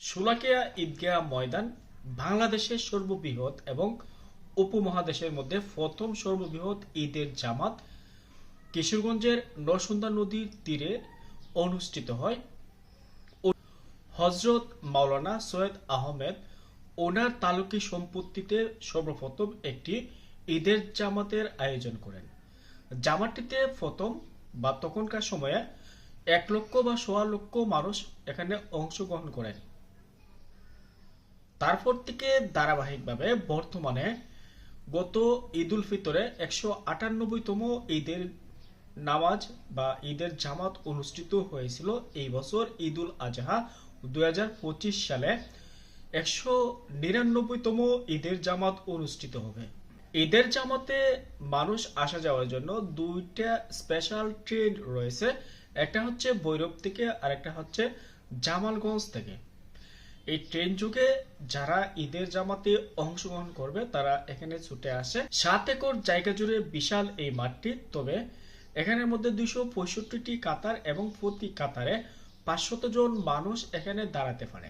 সুলাকিয়া ঈদগাহ ময়দান বাংলাদেশের সর্ববৃহৎ এবং উপমহাদেশের মধ্যে প্রথম সর্ববৃহৎ ঈদের জামাত কিশোরগঞ্জের নরসুন্দা নদীর তীরে অনুষ্ঠিত হয়। হজরত মাওলানা সৈয়দ আহমেদ ওনার তালুকি সম্পত্তিতে সর্বপ্রথম একটি ঈদের জামাতের আয়োজন করেন। জামাতটিতে প্রথম বা তখনকার সময়ে এক লক্ষ বা সোয়া লক্ষ মানুষ এখানে অংশগ্রহণ করেন। তারপর থেকে ধারাবাহিকভাবে বর্তমানে গত ঈদ উল ফিতরে একশো আটানব্বইতম ঈদের নামাজ বা ঈদের জামাত অনুষ্ঠিত হয়েছিল এই বছর ঈদ উল আজহা দুই সালে একশো নিরানব্বইতম ঈদের জামাত অনুষ্ঠিত হবে। ঈদের জামাতে মানুষ আসা যাওয়ার জন্য দুইটা স্পেশাল ট্রেন রয়েছে। একটা হচ্ছে ভৈরব থেকে আর একটা হচ্ছে জামালগঞ্জ থেকে। এই ট্রেন যুগে যারা ঈদের জামাতে অংশগ্রহণ করবে, তারা এখানে ছুটে আসে। সাত একর জায়গা জুড়ে বিশাল এই মাঠটি। তবে এখানের মধ্যে দুইশো পঁয়ষট্টিটি কাতার এবং প্রতি কাতারে পাঁচশত জন মানুষ এখানে দাঁড়াতে পারে।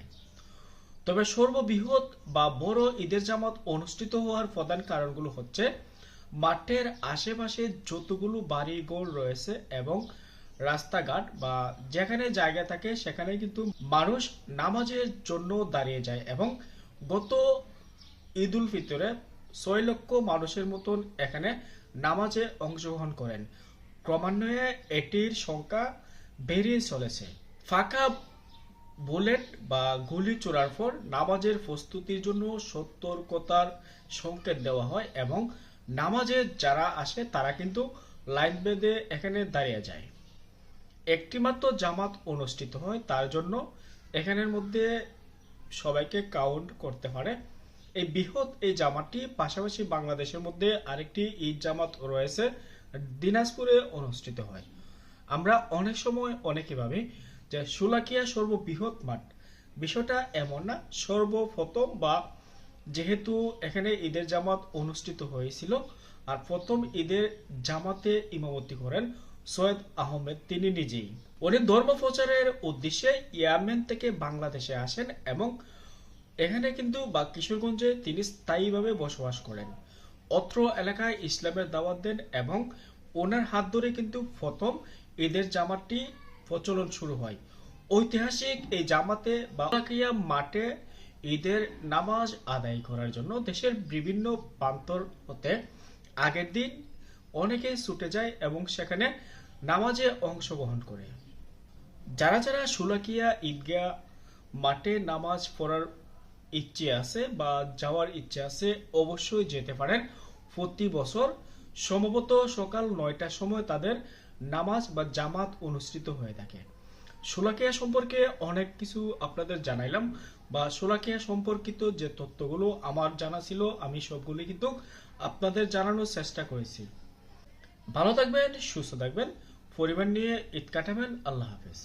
তবে সর্ববৃহৎ বা বড় ঈদের জামাত অনুষ্ঠিত হওয়ার প্রধান কারণগুলো হচ্ছে, মাঠের আশেপাশে যতগুলো বাড়িঘর রয়েছে এবং রাস্তাঘাট বা যেখানে জায়গা থাকে সেখানে কিন্তু মানুষ নামাজের জন্য দাঁড়িয়ে যায় এবং গত ঈদ উল ফিতরে ছয় লক্ষ মানুষের মতন এখানে নামাজে অংশগ্রহণ করেন। ক্রমান্বয়ে এটির সংখ্যা বেড়ে চলেছে। ফাঁকা বুলেট বা গুলি চোরার পর নামাজের প্রস্তুতির জন্য সতর্কতার সংকেত দেওয়া হয় এবং নামাজে যারা আসে তারা কিন্তু লাইন বেঁধে এখানে দাঁড়িয়ে যায়। একটিমাত্র জামাত অনুষ্ঠিত হয়, তার জন্য এখানের মধ্যে সবাইকে কাউন্ট করতে পারে। এই বৃহৎ এই জামাতটি, পাশাপাশি বাংলাদেশের মধ্যে আরেকটি ঈদ জামাত রয়েছে, দিনাজপুরে অনুষ্ঠিত হয়। আমরা অনেক সময় অনেকে ভাবি যে সুলাকিয়া সর্ববৃহৎ মাঠ। বিষয়টা এমন না, সর্বপ্রথম বা যেহেতু এখানে ঈদের জামাত অনুষ্ঠিত হয়েছিল, আর প্রথম ঈদের জামাতে ইমামতি করেন সৈয়দ আহমেদ তিনি নিজেই উনি ধর্ম প্রচারের উদ্দেশ্যে ইয়ামেন থেকে বাংলাদেশে আসেন এবং এখানে কিন্তু বা কিশোরগঞ্জে তিনি স্থায়ীভাবে বসবাস করেন। অত্র এলাকায় ইসলামের দাওয়াত দেন এবং ওনার হাত ধরে কিন্তু প্রথম ঈদের জামাতটি প্রচলন শুরু হয়। ঐতিহাসিক এই জামাতে বাবাকিয়া মাঠে ঈদের নামাজ আদায় করার জন্য দেশের বিভিন্ন প্রান্তর হতে আগের দিন অনেকে ছুটে যায় এবং সেখানে নামাজে অংশগ্রহণ করে। যারা যারা সুলাকিয়া ঈদগাহ মাঠে নামাজ পড়ার ইচ্ছে আছে বা যাওয়ার ইচ্ছে আছে, অবশ্যই যেতে পারেন। প্রতি বছর সম্ভবত সকাল নয়টার সময় তাদের নামাজ বা জামাত অনুষ্ঠিত হয়ে থাকে। সোলাকিয়া সম্পর্কে অনেক কিছু আপনাদের জানাইলাম বা সোলাকিয়া সম্পর্কিত যে তথ্যগুলো আমার জানা ছিল, আমি সবগুলি কিন্তু আপনাদের জানানোর চেষ্টা করেছি। ভালো থাকবেন সুস্থ থাকবেন পরিবার নিয়ে ঈদ কাটাবেন আল্লাহ হাফেজ।